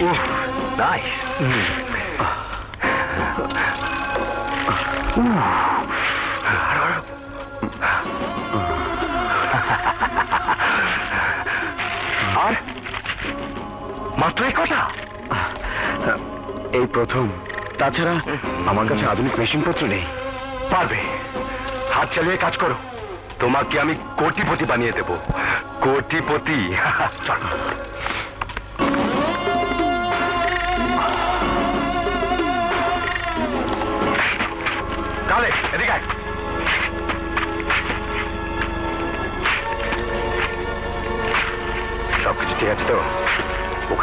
Ooh, nice. আর মাত্র এই কটা এই প্রথম। তাছাড়া আমার কাছে আধুনিক মেশিনপত্র নেই। পারবে। হাত চালিয়ে কাজ করো। তোমাকে আমি কোটিপতি বানিয়ে দেব। কোটিপতি।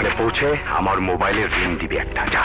ওখানে পৌঁছে আমার মোবাইলের রিং দিবি একটা যা।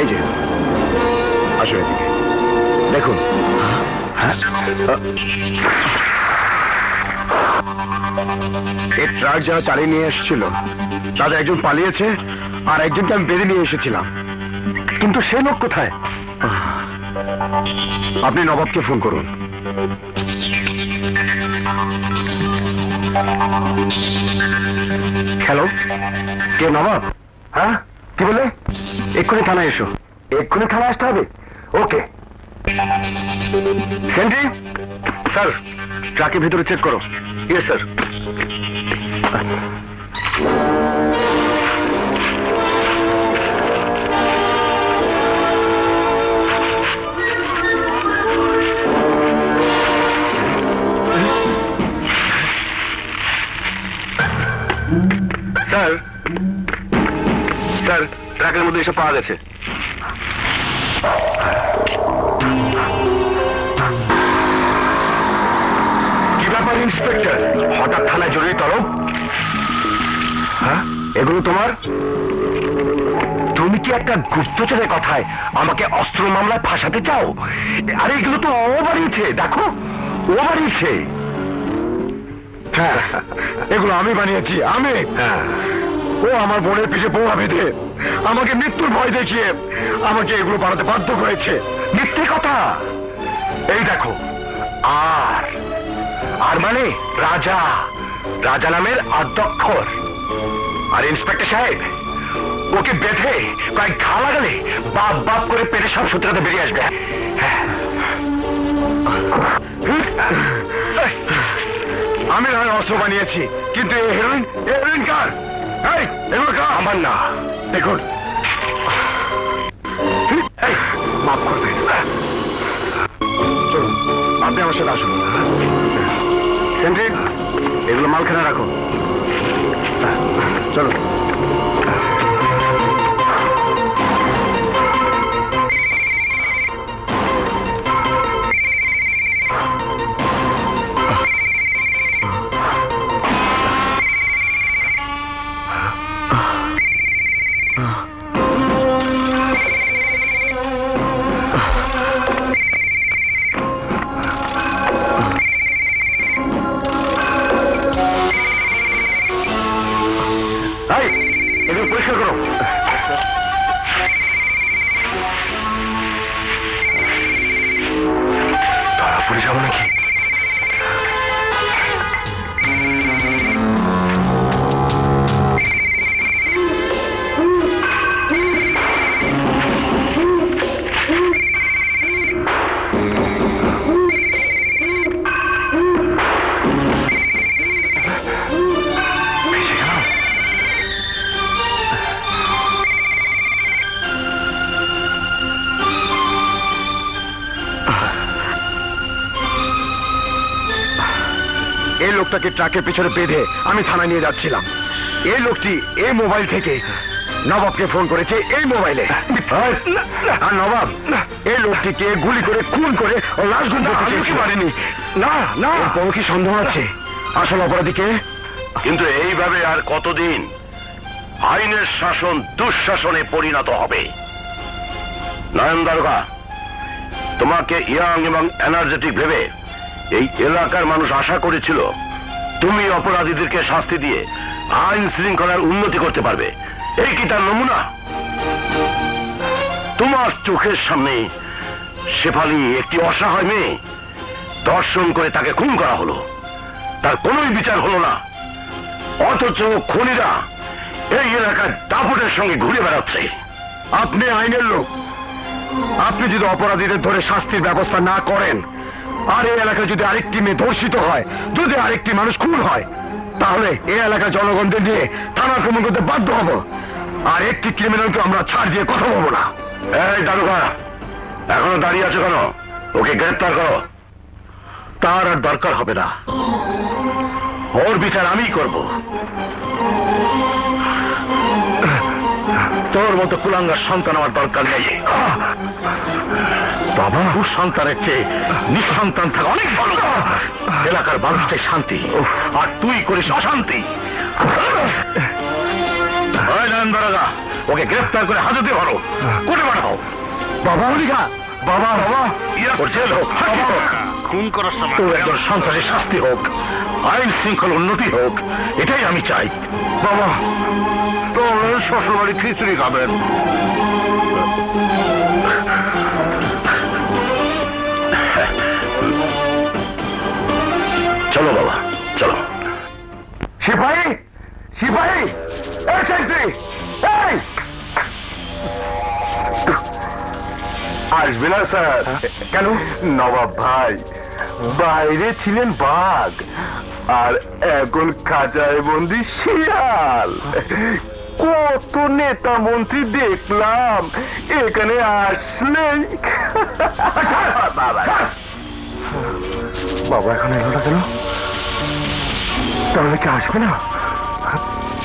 এই যে, আসুন এদিকে। দেখুন? এই ট্রাক যারা চালিয়ে নিয়ে এসেছিল, তাদের একজন পালিয়েছে আর একজনকে আমি বেঁধে নিয়ে এসেছিলাম। কিন্তু সে লোক কোথায়? আপনি নবাবকে ফোন করুন। হ্যালো, কে নবাব? হ্যাঁ কি বলে এক্ষুনি থানায় এসো। এক্ষুনি থানায় আসতে হবে? ওকে। সেন্ট্রি স্যার, ট্রাকের ভিতরে চেক করো। Yes, sir. এসব পাওয়া গেছে। কি ব্যাপার ইন্সপেক্টর? হঠাৎ থানায় জরুরি তলব? হ্যাঁ এগুলো তোমার? তুমি কি একটা গুপ্তচরের কথায় আমাকে অস্ত্র মামলায় ফাঁসাতে চাও? আরে এগুলো তো ও বাড়িয়েছে দেখো ও বাড়িয়েছে। হ্যাঁ এগুলো আমি বানিয়েছি আমি। হ্যাঁ। ও আমার বোনের পোড়া বেঁধে আমাকে মৃত্যুর ভয় দেখিয়ে আমাকে এগুলো বানাতে বাধ্য করেছে। মিথ্যে কথা। এই দেখো, আর। আর মানে রাজা। রাজা নামের আদ্যক্ষর আর ইন্সপেক্টর সাহেব, ওকে বেঁধে কয়েক ঘা লাগালে বাপ বাপ করে পেটে সব সূত্রতে বেরিয়ে আসবে। হ্যাঁ। আমি নয়, অস্ত্র বানিয়েছি, কিন্তু হেরোইন হেরোইন কার? আমার না দেখুন। মাফ করবে। চলুন আপনি আমার সাথে আসুন। সেন্ট্রি এগুলো মালখানা রাখো। চলো হবে নাকি লোকটাকে ট্রাকের পেছনে বেঁধে আমি থানায় নিয়ে যাচ্ছিলাম। এই লোকটি এই মোবাইল থেকে নবাবকে ফোন করেছে এই মোবাইলে। আর নবাব এই লোকটিকে গুলি করে খুন করে লাশ গুম করতে চেয়েছিল। না না। কোনো কি সন্দেহ আছে? আসল অপরাধীকে? কিন্তু এইভাবে আর কতদিন? আইনের শাসন দুঃশাসনে পরিণত হবে। নয়ন দারোগা তোমাকে ইয়াং এবং এনার্জেটিক ভেবে এই এলাকার মানুষ আশা করেছিল তুমি অপরাধীদেরকে শাস্তি দিয়ে আইন শৃঙ্খলার উন্নতি করতে পারবে। এই কি তার নমুনা? তোমার চোখের সামনে শেফালি একটি অসহায় মেয়ে দর্শন করে তাকে খুন করা হলো। তার কোনোই বিচার হলো না। অথচ খুনিরা এই এলাকার দাপটের সঙ্গে ঘুরে বেড়াচ্ছে। আপনি আইনের লোক। আপনি যদি অপরাধীদের ধরে শাস্তির ব্যবস্থা না করেন আর এই এলাকায় যদি আরেকটি মেয়ে ধর্ষিত হয়, যদি আরেকটি মানুষ খুন হয়, তাহলে এই এলাকার জনগণদের নিয়ে থানা আক্রমণ করতে বাধ্য হব। আর একটি ক্রিমিনালকে আমরা ছাড় দিয়ে কথা বলব না। এখনও দাঁড়িয়ে আছো কেন? ওকে গ্রেপ্তার করো। তার আর দরকার হবে না। ওর বিচার আমি করব। তোর মতো কুলাঙ্গার সন্তান আমার দরকার নেই। বাবা সন্তানের চেয়ে নিঃসন্তান থাকা অনেক ভালো। এলাকার মানুষটাই শান্তি আর তুই করিস অশান্তি। ওকে গ্রেফতার করে হাজতে ভরো কোটে পাঠাও। বাবা অলিকা বাবা বাবা খুন করার সময় তোর একজন সন্তানের শাস্তি হোক আইন শৃঙ্খল উন্নতি হোক এটাই আমি চাই। বাবা তোর শ্বশুর বাড়ি খিচুড়ি খাবেন। চলো বাবা, চলো। সিপাহী সিপাহী আসবে না, স্যার। কেন? নবাব ভাই, বাইরে ছিলেন বাঘ, আর এখন খাঁচায় বন্দি শিয়াল। কত নেতা মন্ত্রী দেখলাম, এখানে আসলেই। বাবা, এখন এলো না কেন? তাহলে কি আসবে না?